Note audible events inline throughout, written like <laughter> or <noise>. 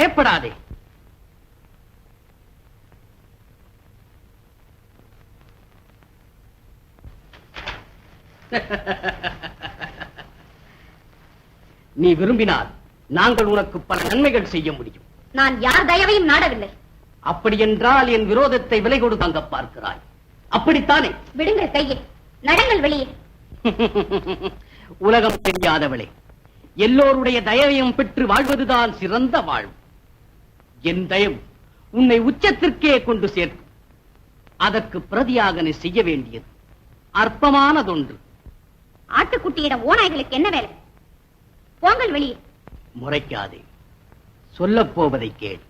பயப்படாதே. நீ விரும்பினால் நாங்கள் உனக்கு பல நன்மைகள் செய்ய முடியும். நான் யார் தயவையும் நாடவில்லை. அப்படியென்றால் என் விரோதத்தை விலை கொடுத்து அங்க பார்க்கிறாய். அப்படித்தானே? விடுங்கள் கையை. நடங்கள் வெளியே. உலகம் தெரியாதவளே எல்லோருடைய தயவையும் பெற்று வாழ்வதுதான் சிறந்த வாழ்வு. என் தயவு உன்னை உச்சத்திற்கே கொண்டு சேர்க்கும். அதற்கு பிரதியாக நீ செய்ய வேண்டியது அற்பமானதொன்று. ஆட்டுக்குட்டியிடம் ஓநாய்களுக்கு என்ன வேலை? போங்கள் வெளியே. முறைக்காதே. சொல்லப் போவதை கேள்.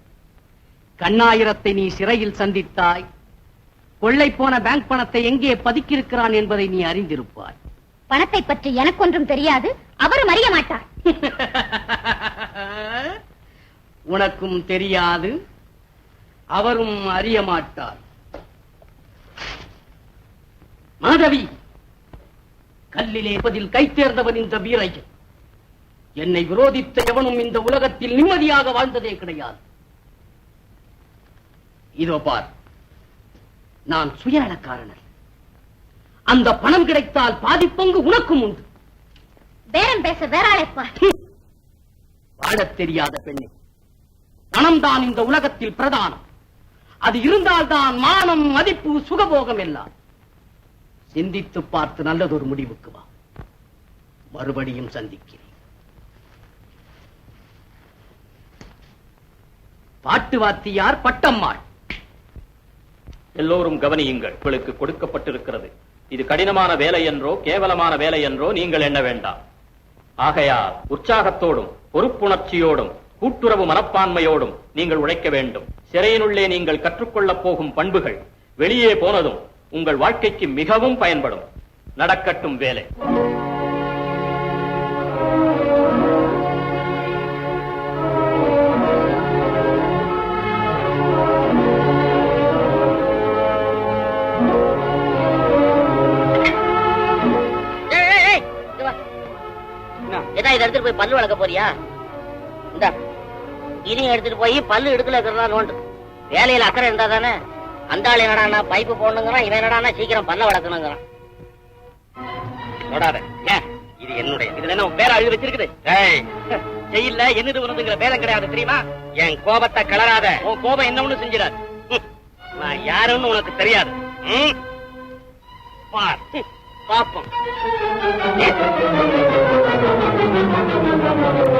கண்ணாயிரத்தை நீ சிறையில் சந்தித்தாய். கொள்ளை போன பேங்க் பணத்தை எங்கே பதுக்கியிருக்கிறான் என்பதை நீ அறிந்திருப்பாய். பணத்தை பற்றி எனக்கொன்றும் தெரியாது. அவரும் அறிய மாட்டார். <laughs> உனக்கும் தெரியாது அவரும் அறிய மாட்டார். மாதவி கல்லிலே பதில் கை தேர்ந்தவன் இந்த வீரையன் என்னை விரோதித்த எவனும் இந்த உலகத்தில் நிம்மதியாக வாழ்ந்ததே கிடையாது. இதோ பார் நான் சுயநலக்காரன் அல்ல. அந்த பணம் கிடைத்தால் பாதி பங்கு உனக்கும் உண்டு. பேரம் பேச வேற அழைப்பார் வாழத் தெரியாத பெண்ணே. பணம் தான் இந்த உலகத்தில் பிரதானம். அது இருந்தால்தான் மானம் மதிப்பு சுகபோகம் எல்லாம். சிந்தித்து பார்த்து நல்லதொரு முடிவுக்கு வா. மறுபடியும் சந்திக்கிறேன். பாட்டு வாத்தியார் பட்டம்மாள். எல்லோரும் கவனியுங்கள் உங்களுக்கு கொடுக்கப்பட்டிருக்கிறது. இது கடினமான வேலை என்றோ கேவலமான வேலை என்றோ நீங்கள் எண்ண வேண்டாம். ஆகையால் உற்சாகத்தோடும் பொறுப்புணர்ச்சியோடும் கூட்டுறவு மனப்பான்மையோடும் நீங்கள் உழைக்க வேண்டும். சிறையினுள்ளே நீங்கள் கற்றுக்கொள்ளப் போகும் பண்புகள் வெளியே போனதும் உங்கள் வாழ்க்கைக்கு மிகவும் பயன்படும். நடக்கட்டும் வேலை. ஏதா இதை எடுத்துட்டு போய் பல்லு வளர்க்க போறியா? இதையும் எடுத்துட்டு போய் பல்லு எடுக்கல இருக்கிறதா நோண்டு. வேலையில அக்கறை இருந்தா தானே அந்த ஆள் என்னடா பைப்பு போடணுங்கிறான் இவன் என்னடா சீக்கிரம் பல்ல வளர்க்கணுங்கிறான். தொடாத இது என்னுடைய இதுல என்ன உன் அழுது வச்சிருக்குது? ஏய் என்னது உனதுங்கிற பேரம் கிடையாது தெரியுமா? என் கோபத்தை கலராத உன் கோபம் என்ன ஒண்ணு செஞ்சிடாது. நான் யாருன்னு உனக்கு தெரியாது. பார். பாப்போம்.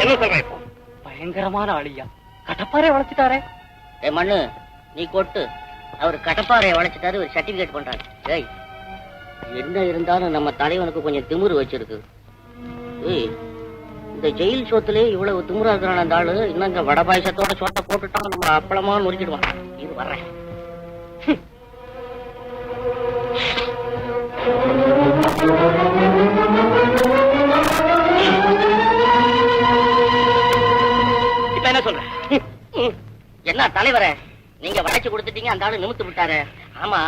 என்ன சொல்றேன் இப்போ? பயங்கரமான ஆளியா. கடப்பாரே வளர்த்துட்டாரே. ஏ மண்ணு நீ கொட்டு. அவர் கடப்பாறையை வளைச்சிட்டாரு ஒரு சர்டிபிகேட் பண்றாரு. ஏய் என்ன இருந்தாலும் நம்ம தலைவனுக்கு கொஞ்சம் திமிரு வச்சிருக்கு. ஏய் இந்த ஜெயில் சோத்துலயே இவ்வளவு திமுறா இருக்கிறான் அந்த ஆளு. இன்னும் இந்த வட பாயசத்தோட சோட்டை போட்டுட்டான் நம்ம அப்பளமா நொறுக்கிடுவான் இது வர்றேன். Thank you. என்ன தலைவர நீங்க வளைச்சு கொடுத்துட்டீங்க அந்த ஆளு நிமித்து விட்டாரு ஆமா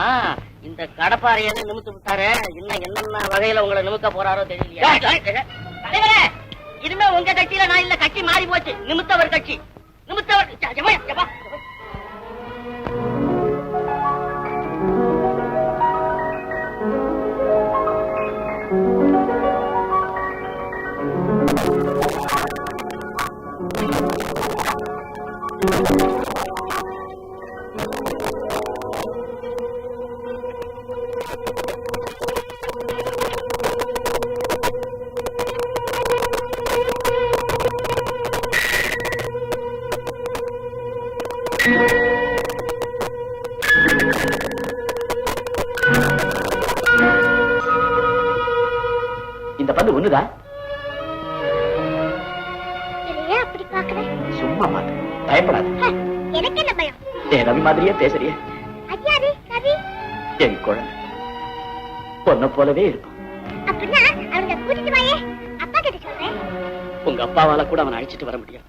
இந்த கடப்பாறையை நிமித்து விட்டாரு இன்னும் என்னென்ன வகையில உங்களை நிமிக்க போறாரோ தெரியலையா தலைவரே இனிமே உங்க கட்சியில நான் இல்ல கட்சி மாறி போச்சு நிமித்தவர் கட்சி நிமித்தவர் பந்து ஒண்ணுதா? சும்மா மாத்து பயப்படாத. எனக்கு என்ன பயம்? ஏ ரவி மாதிரியே பேசுறியே. என் குழந்தை. பொண்ண போலவே இருக்கும். உங்க அப்பாவால கூட அவனை அழைச்சிட்டு வர முடியாது.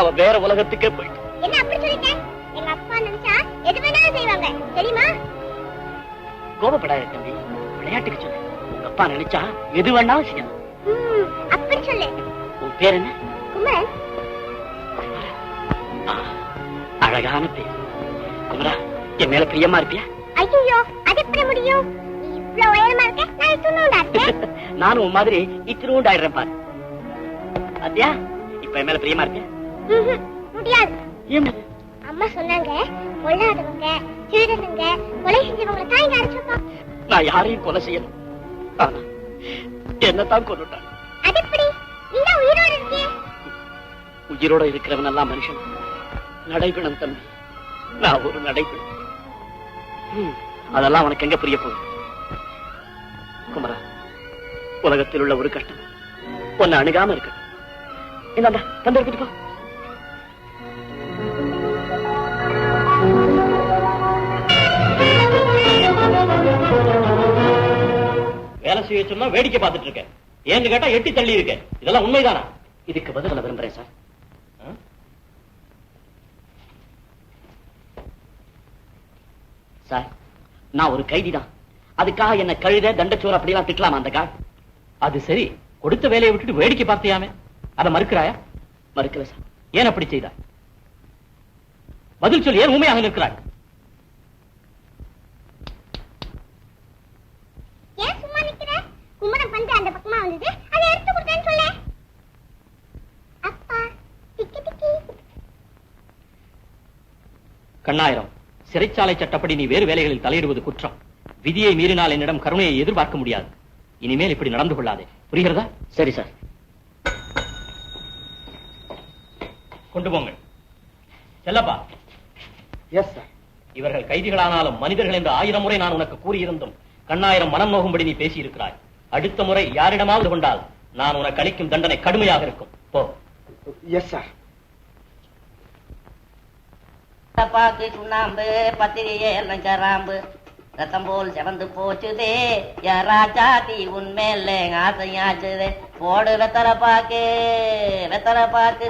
அவன் வேற உலகத்துக்கே போயிட்டு என்ன அப்படி சொல்லிட்ட? எங்க அப்பா நினைச்சா எது வேணாலும் செய்வாங்க. தெரியுமா? கோபப்படாத தம்பி. விளையாட்டுக்கு சொல்லு. அப்பா நினைச்சா எது வேணாலும் செய்யலாம். அப்படி சொல்லு. உன் பேர் என்ன? குமரன். அழகான பேர். குமரா என் மேல பிரியமா இருப்பியா? ஐயோ அது எப்படி முடியும்? நீ இவ்வளவு உயரமா இருக்க நான் துணுண்டா இருக்கேன் <laughs> நானும் உன் மாதிரி இத்தினூண்டு ஆயிடுறேன் பாரு. அத்தியா இப்ப என் மேல பிரியமா இருப்பியா? முடியாது. ஏன் அம்மா சொன்னாங்க திருடனுங்க கொலை செஞ்சவங்களை அடிச்சிருப்பான் நான் யாரையும் கொலை செய்யல. ஆனா என்னத்தான் கொண்டுட்டான்? உயிரோட இருக்கிறவன் எல்லாம் மனுஷன். நடைபெணம் தம்பி. நான் ஒரு நடைபெணம் அதெல்லாம் உனக்கு எங்க புரிய போகுது? குமரா உலகத்தில் உள்ள ஒரு கஷ்டம். உன்னை அணுகாம இருக்கு இந்தாண்டா தந்து எடுத்துட்டு போ. வேலை செய்ய சொன்னா வேடிக்கை பார்த்துட்டு இருக்கேன். ஏன்னு கேட்டா எட்டி தள்ளி இருக்கேன். இதெல்லாம் உண்மைதானா? இதுக்கு பதில் சொல்ல விரும்புறேன் சார்? சார் நான் ஒரு கைதிதான். அதுக்காக என்ன கழுத தண்டச்சோறு அப்படிலாம் திட்டலாமா அந்த கால்? அது சரி. கொடுத்த வேலையை விட்டுட்டு வேடிக்கை பார்த்தியாமே. அதை மறுக்கிறாயா? மறுக்கல சார். ஏன் அப்படி செய்தா பதில் சொல்லி ஏன் உண்மையாக நிற்கிறாய் ஏன் சும்மா நிக்கிற குமரன் பந்து அந்த பக்கமா வந்தது அதை எடுத்து கொடுத்தேன்னு சொல்ல அப்பா டிக்கி டிக்கி கண்ணாயிரம். சிறைச்சாலை சட்டப்படி நீ வேறு வேலைகளில் தலையிடுவது குற்றம். விதியை மீறினால் என்னிடம் கருணையை எதிர்பார்க்க முடியாது. இனிமேல் இப்படி நடந்து கொள்ளாதே. புரிகிறதா? சரி சார். கொண்டு போங்கள். செல்லப்பா. எஸ் சார் இவர்கள் கைதிகளானாலும் மனிதர்கள் என்று ஆயிரம் முறை நான் உனக்கு கூறியிருந்தும் கண்ணாயிரம் மனம் நோகும்படி நீ பேசியிருக்கிறாய். அடுத்த முறை யாரிடமாவது கொண்டால் நான் உனக்கு அளிக்கும் தண்டனை கடுமையாக இருக்கும். போ. எஸ் சார் பாக்கு சுண்ணாம்பு பத்திரிகை எல்லாம் கராம்பு ரத்தம் போல் செவந்து போச்சுதே யாராச்சா தீ உன்மேல ஆசையாச்சுதே போடு வெத்தலை பாக்கு வெத்தலை பாக்கு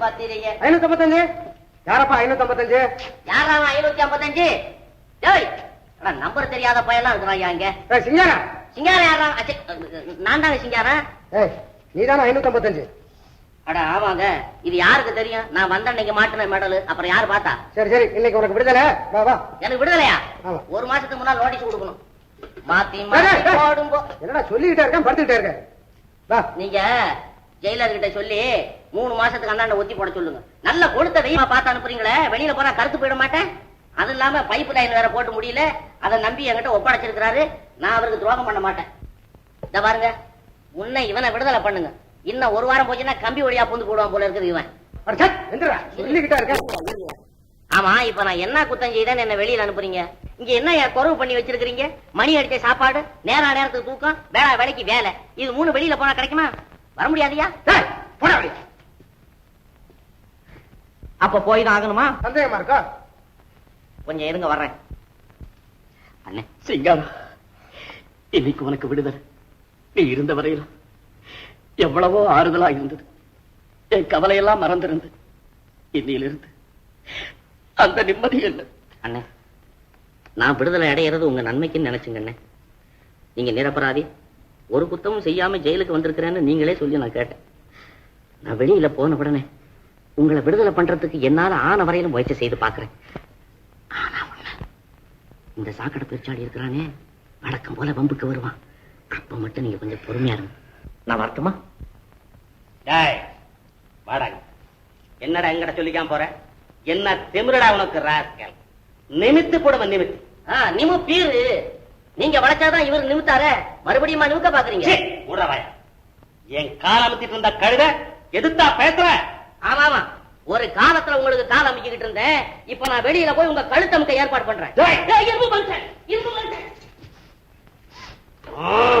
பத்திரிகை ஐநூத்தி ஐம்பத்தஞ்சு யாரப்பா ஐநூத்தி ஐம்பத்தஞ்சு யாரா ஐநூத்தி ஐம்பத்தஞ்சு அட, நம்பர் தெரியாத பையன்லாம் இருக்கிறான் ஏய், சிங்காரா? சிங்காரம் யாரா? நான் தானே சிங்காரம் ஏய் நீ தானே ஐநூத்தி ஐம்பத்தஞ்சு அட ஆமாங்க இது யாருக்கு தெரியும்? நான் வந்த அன்னைக்கு மாட்டின மெடல். அப்புறம் யாரு பார்த்தா? சரி சரி. இன்னைக்கு உனக்கு விடுதலை. வா வா. எனக்கு விடுதலையா. ஒரு மாசத்துக்கு முன்னாடி நோட்டீஸ் கொடுக்கணும். மாத்தி மாத்தி. போடும் போ என்னடா சொல்லிக்கிட்டே இருக்கேன் படுத்துக்கிட்டே இருக்கேன். வா. நீங்க ஜெயிலர் கிட்ட சொல்லி மூணு மாசத்துக்கு அந்தாண்ட ஒத்தி போட சொல்லுங்க. நல்ல கொளுத்த வெயிமா பார்த்து அனுப்புறீங்களே? வெளியில போனா கருத்து போயிட மாட்டேன்? அது இல்லாம பைப் லைன் வேற போட்டு முடியல. அதை நம்பி என்கிட்ட ஒப்படைச்சிருக்கிறாரு. நான் அவருக்கு துரோகம் பண்ண மாட்டேன். இந்த பாருங்க. முன்ன இவனை விடுதலை பண்ணுங்க. இன்னும் ஒரு வாரம் போச்சுன்னா கம்பி வழியா புந்து போடுவான் போல இருக்குது இவன். ஆமா இப்ப நான் என்ன குத்தம் செய்தேன்னு என்ன வெளியில அனுப்புறீங்க? இங்க என்ன குறவு பண்ணி வச்சிருக்கீங்க மணி அடிச்ச சாப்பாடு நேரா நேரத்துக்கு தூக்கம் வேளா வேலைக்கு வேலை. இது மூணு வெளியில போனா கிடைக்குமா? வர முடியாதியா. அப்ப போய் தான் ஆகணுமா? சந்தேகமா இருக்கா? கொஞ்சம் இருங்க வர்றேன். அண்ணே. சிங்காரம் இன்னைக்கு உனக்கு விடுதலை. நீ இருந்த வரையிலும் எவ்வளவோ ஆறுதலா இருந்தது. என் கவலையெல்லாம் மறந்திருந்து இன்னையிலிருந்து அந்த நிம்மதி இல்லை அண்ணே நான் விடுதலை அடையிறது உங்க நன்மைக்குன்னு நினைச்சுங்க அண்ணே. நீங்க நிரபராதி ஒரு குத்தமும் செய்யாம ஜெயிலுக்கு வந்திருக்கிறேன்னு நீங்களே சொல்லி நான் கேட்டேன். நான் வெளியில போன உடனே உங்களை விடுதலை பண்றதுக்கு என்னால ஆன வரையிலும் முயற்சி செய்து பாக்குறேன் ஆனா ஒண்ணு, இந்த சாக்கடை பெருச்சாடி இருக்கிறானே வழக்கம் போல வம்புக்கு வருவான். அப்ப மட்டும் நீங்க கொஞ்சம் பொறுமையா இருங்க. நான் வரட்டுமா? டேய் வாடாங்க. என்னடா எங்கட சொல்லிக்காம போற? என்ன திமிரடா உனக்கு ராஸ்கல்? நிமித்து போடுவன் நிமித்து. ஆ, நிமு பீரு. நீங்க வளைச்சாதான் இவர் நிமித்தார. மறுபடியும் நிமிக்க பாக்குறீங்க. சீ, மூடுடா வாய. என் கால் அமுத்திட்டு இருந்த கழுத எதுத்தா பேசுற? ஆமா ஆமா. ஒரு காலத்துல உங்களுக்கு கால் அமைக்கிட்டு இருந்தேன். இப்ப நான் வெளியில போய் உங்க கழுத்து அமுக்க ஏற்பாடு பண்றேன். இரும்பு மனுஷன், இரும்பு. ஆ,